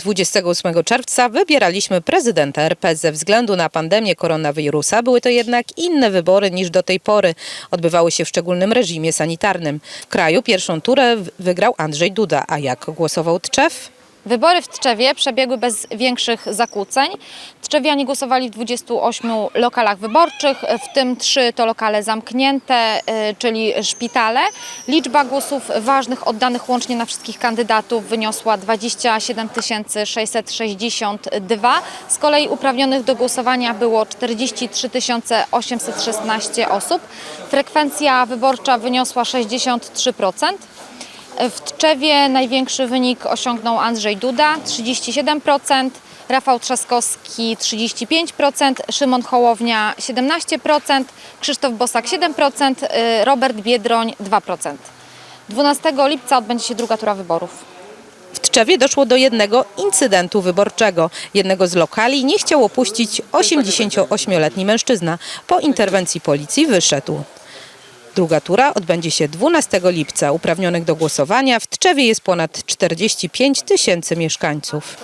28 czerwca wybieraliśmy prezydenta RP. Ze względu na pandemię koronawirusa były to jednak inne wybory niż do tej pory. Odbywały się w szczególnym reżimie sanitarnym. W kraju pierwszą turę wygrał Andrzej Duda. A jak głosował Tczew? Wybory w Tczewie przebiegły bez większych zakłóceń. Tczewianie głosowali w 28 lokalach wyborczych, w tym trzy to lokale zamknięte, y, czyli szpitale. Liczba głosów ważnych oddanych łącznie na wszystkich kandydatów wyniosła 27 662. Z kolei uprawnionych do głosowania było 43 816 osób. Frekwencja wyborcza wyniosła 63%. W Tczewie największy wynik osiągnął Andrzej Duda 37%, Rafał Trzaskowski 35%, Szymon Hołownia 17%, Krzysztof Bosak 7%, y, Robert Biedroń 2%. 12 lipca odbędzie się druga tura wyborów. W Tczewie doszło do jednego incydentu wyborczego. Jednego z lokali nie chciał opuścić 88-letni mężczyzna. Po interwencji policji wyszedł. Druga tura odbędzie się 12 lipca. Uprawnionych do głosowania w Tczewie jest ponad 45 tysięcy mieszkańców.